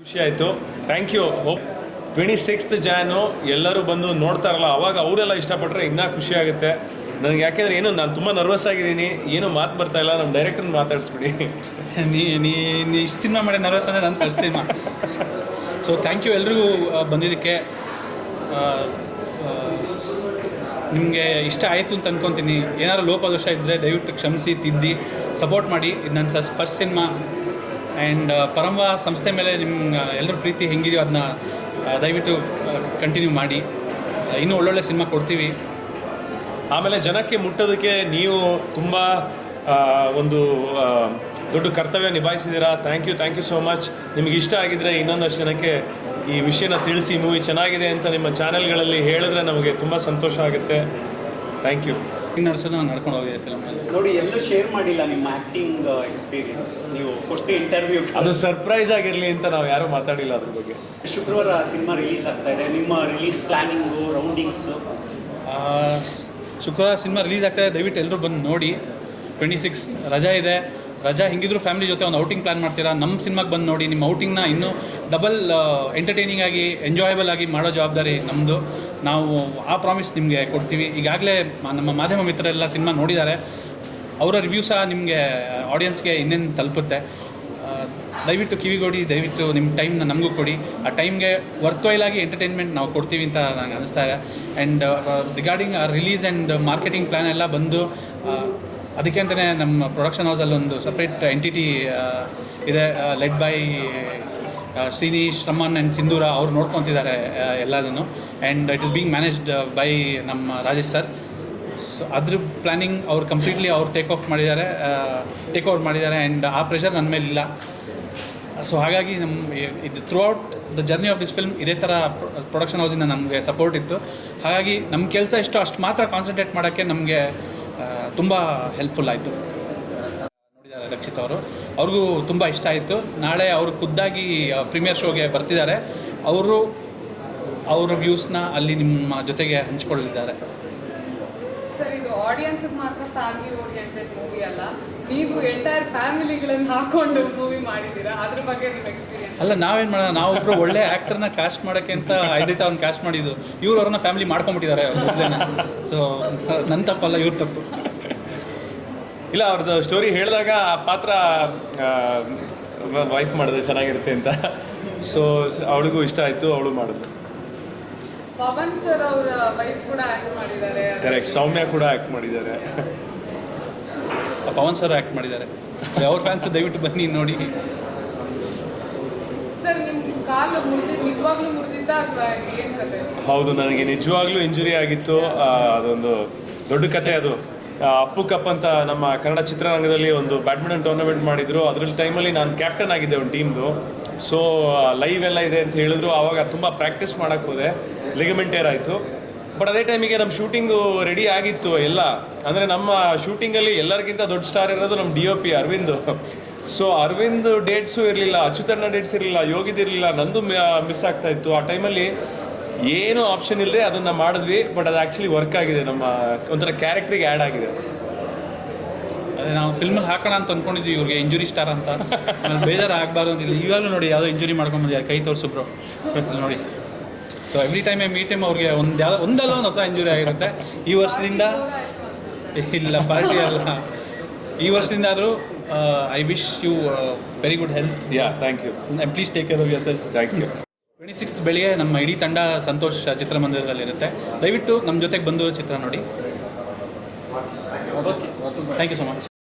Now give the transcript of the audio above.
ಖುಷಿ ಆಯಿತು. Thank you twenty sixth ಜಾನು ಎಲ್ಲರೂ ಬಂದು ನೋಡ್ತಾರಲ್ಲ, ಅವಾಗ ಅವರೆಲ್ಲ ಇಷ್ಟಪಟ್ಟರೆ ಇನ್ನೂ ಖುಷಿ ಆಗುತ್ತೆ. ನನಗೆ ಯಾಕೆಂದರೆ ಏನು, ನಾನು ತುಂಬ ನರ್ವಸ್ ಆಗಿದ್ದೀನಿ. ಏನೂ ಮಾತು ಬರ್ತಾ ಇಲ್ಲ, ನಮ್ಮ ಡೈರೆಕ್ಟರ್ ಮಾತಾಡಿಸ್ಬಿಡಿ. ನೀ ನೀ ಇಷ್ಟು ಸಿನಿಮಾ ಮಾಡಿ ನರ್ವಸ್ ಅಂದರೆ ನನ್ನ first cinema so thank you ಎಲ್ರಿಗೂ ಬಂದಿದ್ದಕ್ಕೆ. ನಿಮಗೆ ಇಷ್ಟ ಆಯಿತು ಅಂತ ಅನ್ಕೊತೀನಿ. ಏನಾದ್ರು ಲೋಪದೋಷ ಇದ್ದರೆ ದಯವಿಟ್ಟು ಕ್ಷಮಿಸಿ, ತಿದ್ದಿ ಸಪೋರ್ಟ್ ಮಾಡಿ. ಇದು ನನ್ನ ಫಸ್ಟ್ ಸಿನಿಮಾ ಆ್ಯಂಡ್ ಪರಮ ಸಂಸ್ಥೆ ಮೇಲೆ ನಿಮ್ಮ ಎಲ್ಲರ ಪ್ರೀತಿ ಹೆಂಗಿದೆಯೋ ಅದನ್ನ ದಯವಿಟ್ಟು ಕಂಟಿನ್ಯೂ ಮಾಡಿ. ಇನ್ನೂ ಒಳ್ಳೊಳ್ಳೆ ಸಿನಿಮಾ ಕೊಡ್ತೀವಿ. ಆಮೇಲೆ ಜನಕ್ಕೆ ಮುಟ್ಟೋದಕ್ಕೆ ನೀವು ತುಂಬ ಒಂದು ದೊಡ್ಡ ಕರ್ತವ್ಯ ನಿಭಾಯಿಸಿದ್ದೀರಾ. Thank you thank you so much ನಿಮಗೆ ಇಷ್ಟ ಆಗಿದ್ರೆ ಇನ್ನೊಂದಷ್ಟು ಜನಕ್ಕೆ ಈ ವಿಷಯನ ತಿಳಿಸಿ ಮೂವಿ ಚೆನ್ನಾಗಿದೆ ಅಂತ ನಿಮ್ಮ ಚಾನೆಲ್ಗಳಲ್ಲಿ ಹೇಳಿದ್ರೆ ನಮಗೆ ತುಂಬ ಸಂತೋಷ ಆಗುತ್ತೆ. ಥ್ಯಾಂಕ್ ಯು ನಡೆಸೋದು ನಾನು ನಡ್ಕೊಂಡು ಹೋಗಿದೆ ಫಿಲ್ಮ್ ನೋಡಿ ಎಲ್ಲೂ ಶೇರ್ ಮಾಡಿಲ್ಲ ನಿಮ್ಮ ಆಕ್ಟಿಂಗ್ ಎಕ್ಸ್ಪೀರಿಯನ್ಸ್ ನೀವು ಕೊಟ್ಟು ಇಂಟರ್ವ್ಯೂ ಅದು ಸರ್ಪ್ರೈಸ್ ಆಗಿರಲಿ ಅಂತ ನಾವು ಯಾರೂ ಮಾತಾಡಿಲ್ಲ ಅದ್ರ ಬಗ್ಗೆ. ಶುಕ್ರವಾರ ಸಿನಿಮಾ ರಿಲೀಸ್ ಆಗ್ತಾ ಇದೆ. ನಿಮ್ಮ ರಿಲೀಸ್ ಪ್ಲಾನಿಂಗು ರೌಂಡಿಂಗ್ಸ್ ಆ, ಶುಕ್ರವಾರ ಸಿನಿಮಾ ರಿಲೀಸ್ ಆಗ್ತಾಯಿದೆ ದಯವಿಟ್ಟು ಎಲ್ಲರೂ ಬಂದು ನೋಡಿ. ಟ್ವೆಂಟಿ ಸಿಕ್ಸ್ ರಜಾ ಇದೆ. ರಜಾ ಹೆಂಗಿದ್ರು ಫ್ಯಾಮಿಲಿ ಜೊತೆ ಒಂದು ಔಟಿಂಗ್ ಪ್ಲಾನ್ ಮಾಡ್ತೀರಾ? ನಮ್ಮ ಸಿನಿಮಾಗೆ ಬಂದು ನೋಡಿ. ನಿಮ್ಮ ಔಟಿಂಗ್ನ ಇನ್ನೂ ಡಬಲ್ ಎಂಟರ್ಟೈನಿಂಗ್ ಆಗಿ ಎಂಜಾಯಬಲ್ ಆಗಿ ಮಾಡೋ ಜವಾಬ್ದಾರಿ ನಮ್ಮದು ನಾವು ಆ ಪ್ರಾಮಿಸ್ ನಿಮಗೆ ಕೊಡ್ತೀವಿ. ಈಗಾಗಲೇ ನಮ್ಮ ಮಾಧ್ಯಮ ಮಿತ್ರರೆಲ್ಲ ಸಿನಿಮಾ ನೋಡಿದ್ದಾರೆ. ಅವರ ರಿವ್ಯೂ ಸಹ ನಿಮಗೆ ಆಡಿಯನ್ಸ್ಗೆ ಇನ್ನೇನು ತಲುಪುತ್ತೆ. ಆ, ದಯವಿಟ್ಟು ಕಿವಿಗೊಡಿ ದಯವಿಟ್ಟು ನಿಮ್ಮ ಟೈಮ್ನ ನಮಗೂ ಕೊಡಿ. ಆ ಟೈಮ್ಗೆ ಆಗಿ ಎಂಟರ್ಟೈನ್ಮೆಂಟ್ ನಾವು ಕೊಡ್ತೀವಿ ಅಂತ ನನಗೆ ಅನಿಸ್ತಾ ಇದೆ. And regarding release and marketing plan ಎಲ್ಲ ಬಂದು ಆ, ಅದಕ್ಕೆ ಅಂತಲೇ ನಮ್ಮ ಪ್ರೊಡಕ್ಷನ್ ಹೌಸಲ್ಲಿ ಒಂದು ಸಪ್ರೇಟ್ ಎಂಟಿಟಿ ಇದೆ led by Shrinish Raman and Sindhura ಅವ್ರು ನೋಡ್ಕೊತಿದ್ದಾರೆ ಎಲ್ಲದನ್ನು. And it is being managed by ನಮ್ಮ ರಾಜೇಶ್ ಸರ್ ಸೊ ಅದ್ರ ಪ್ಲ್ಯಾನಿಂಗ್ ಅವ್ರು ಕಂಪ್ಲೀಟ್ಲಿ ಅವ್ರು ಟೇಕ್ ಆಫ್ ಮಾಡಿದ್ದಾರೆ ಟೇಕ್ ಓವರ್ ಮಾಡಿದ್ದಾರೆ ಆ್ಯಂಡ್ ಆ ಪ್ರೆಷರ್ ನನ್ನ ಮೇಲೆ ಇಲ್ಲ. ಸೊ ಹಾಗಾಗಿ ನಮ್ಮ ಇದು throughout the journey of this film ಇದೇ ಥರ ಪ್ರೊಡಕ್ಷನ್ ಹೌಸಿಂದ ನಮಗೆ ಸಪೋರ್ಟ್ ಇತ್ತು. ಹಾಗಾಗಿ ನಮ್ಮ ಕೆಲಸ ಇಷ್ಟು, ಅಷ್ಟು ಮಾತ್ರ ಕಾನ್ಸಂಟ್ರೇಟ್ ಮಾಡೋಕ್ಕೆ ನಮಗೆ ತುಂಬ ಹೆಲ್ಪ್ಫುಲ್ ಆಯಿತು. ರಕ್ಷಿತ್ ಅವರು. ಅವ್ರಿಗೂ ತುಂಬ ಇಷ್ಟ ಆಯಿತು. ನಾಳೆ ಅವರು ಖುದ್ದಾಗಿ ಪ್ರೀಮಿಯರ್ ಶೋಗೆ ಬರ್ತಿದ್ದಾರೆ. ಅವರು ಅವರ ವ್ಯೂಸ್ನ ಅಲ್ಲಿ ನಿಮ್ಮ ಜೊತೆಗೆ ಹಂಚಿಕೊಳ್ಳಲಿದ್ದಾರೆ. ಸರ್ ಇದು ಆಡಿಯನ್ಸ್ಗೆ ಮಾತ್ರ ಫ್ಯಾಮಿಲಿ ಓರಿಯೆಂಟೆಡ್ ಮೂವಿ ಅಲ್ಲ. ನೀವು ಎಂಟೈರ್ ಫ್ಯಾಮಿಲಿಗಳನ್ನು ಹಾಕೊಂಡು ಮೂವಿ ಮಾಡಿದ್ದೀರಾ? ಅದ್ರ ಬಗ್ಗೆ ನಿಮ್ಮ ಎಕ್ಸ್ಪೀರಿಯನ್ಸ್ ಅಲ್ಲ ನಾವೇನು ಮಾಡೋಣ? ನಾವೊಬ್ರು ಒಳ್ಳೆ ಆ್ಯಕ್ಟರ್ನ ಕ್ಯಾಸ್ಟ್ ಮಾಡೋಕ್ಕೆ ಅಂತ ಐದೈತೆ ಅವ್ನು ಕ್ಯಾಸ್ಟ್ ಮಾಡಿದ್ದು. ಇವ್ರು ಅವ್ರನ್ನ ಫ್ಯಾಮಿಲಿ ಮಾಡ್ಕೊಂಬಿಟ್ಟಿದ್ದಾರೆ ಸೊ ನನ್ನ ತಪ್ಪಲ್ಲ ಇವ್ರ ತಪ್ಪು. ಇಲ್ಲ ಅವ್ರದ್ದು ಸ್ಟೋರಿ ಹೇಳಿದಾಗ ಆ ಪಾತ್ರ ವೈಫ್ ಮಾಡಿದೆ ಚೆನ್ನಾಗಿರುತ್ತೆ ಅಂತ. ಸೊ ಅವಳಿಗೂ ಇಷ್ಟ ಆಯಿತು ಅವಳು ಮಾಡಿದ್ರು ಪವನ್ ಸರ್ ಅವರ ವೈಫ್ ಕೂಡ ಆಕ್ಟ್ ಮಾಡಿದ್ದಾರೆ. ಕರೆಕ್ಟ್ ಸೌಮ್ಯ ಕೂಡ ಆ್ಯಕ್ಟ್ ಮಾಡಿದ್ದಾರೆ. ಪವನ್ ಸರ್ ಆ್ಯಕ್ಟ್ ಮಾಡಿದ್ದಾರೆ. ಅವ್ರ ಫ್ಯಾನ್ಸ್ ದಯವಿಟ್ಟು ಬನ್ನಿ ನೋಡಿ. ಸರ್ ನಿಮ್ಮ ಕಾಲು ಮುರಿದಿದ್ದು ನಿಜವಾಗ್ಲೂ ಮುರಿದಿದ್ದ ಅಥವಾ ಏನು ಕತೆ? ಹೌದು ನನಗೆ ನಿಜವಾಗ್ಲೂ ಇಂಜುರಿ ಆಗಿತ್ತು. ಅದೊಂದು ದೊಡ್ಡ ಕತೆ ಅದು. ಅಪ್ಪು ಕಪ್ ಅಂತ ನಮ್ಮ ಕನ್ನಡ ಚಿತ್ರರಂಗದಲ್ಲಿ ಒಂದು ಬ್ಯಾಡ್ಮಿಂಟನ್ ಟೂರ್ನಮೆಂಟ್ ಮಾಡಿದ್ರು. ಅದ್ರಲ್ಲಿ ಟೈಮಲ್ಲಿ ನಾನು ಕ್ಯಾಪ್ಟನ್ ಆಗಿದ್ದೆ ಒಂದು ಟೀಮ್ದು ಸೊ ಲೈವ್ ಎಲ್ಲ ಇದೆ ಅಂತ ಹೇಳಿದ್ರು. ಆವಾಗ ತುಂಬ ಪ್ರಾಕ್ಟೀಸ್ ಮಾಡೋಕ್ಕೆ ಹೋದೆ. ಲಿಗಮೆಂಟೇರ್ ಆಯಿತು. ಬಟ್ ಅದೇ ಟೈಮಿಗೆ ನಮ್ಮ ಶೂಟಿಂಗು ರೆಡಿ ಆಗಿತ್ತು ಎಲ್ಲ. ಅಂದರೆ ನಮ್ಮ ಶೂಟಿಂಗಲ್ಲಿ ಎಲ್ಲರಿಗಿಂತ ದೊಡ್ಡ ಸ್ಟಾರ್ ಇರೋದು ನಮ್ಮ D O P Aravind. So Aravind dates ಇರಲಿಲ್ಲ ಅಚ್ಯುತಣ್ಣ ಡೇಟ್ಸ್ ಇರಲಿಲ್ಲ ಯೋಗಿದಿರಲಿಲ್ಲ ನಂದು ಮಿಸ್ ಆಗ್ತಾ ಇತ್ತು. ಆ ಟೈಮಲ್ಲಿ ಏನೂ ಆಪ್ಷನ್ ಇಲ್ಲದೆ ಅದನ್ನು ಮಾಡಿದ್ವಿ ಬಟ್ ಅದು ಆ್ಯಕ್ಚುಲಿ ವರ್ಕ್ ಆಗಿದೆ. ನಮ್ಮ ಒಂಥರ ಕ್ಯಾರೆಕ್ಟ್ರಿಗೆ ಆ್ಯಡ್ ಆಗಿದೆ. ಅದೇ ನಾವು ಫಿಲ್ಮ್ ಹಾಕೋಣ ಅಂತ ಅಂದ್ಕೊಂಡಿದ್ವಿ ಇವ್ರಿಗೆ ಇಂಜುರಿ ಸ್ಟಾರ್ ಅಂತ. ಬೇಜಾರು ಆಗಬಾರ್ದು ಅಂತ ಈಗಲೂ ನೋಡಿ ಯಾವುದೋ ಇಂಜುರಿ ಮಾಡ್ಕೊಂಬಂದಿದ್ದಾರೆ ಕೈ ತೋರಿಸಿಬ್ರು ನೋಡಿ. So every time I meet time ಅವ್ರಿಗೆ ಒಂದು ಯಾವುದೋ ಒಂದಲ್ಲ ಒಂದು ಹೊಸ ಇಂಜುರಿ ಆಗಿರುತ್ತೆ. ಈ ವರ್ಷದಿಂದ ಇಲ್ಲ ಪಾರ್ಟಿ ಅಲ್ಲ. ಈ ವರ್ಷದಿಂದ ಆದರೂ I wish you very good health yeah thank you please take care of yourself thank you twenty sixth ಬೆಳಿಗ್ಗೆ ನಮ್ಮ ಇಡೀ ತಂಡ ಸಂತೋಷ್ ಚಿತ್ರಮಂದಿರದಲ್ಲಿರುತ್ತೆ. ದಯವಿಟ್ಟು ನಮ್ಮ ಜೊತೆಗೆ ಬಂದು ಚಿತ್ರ ನೋಡಿ. Thank you so much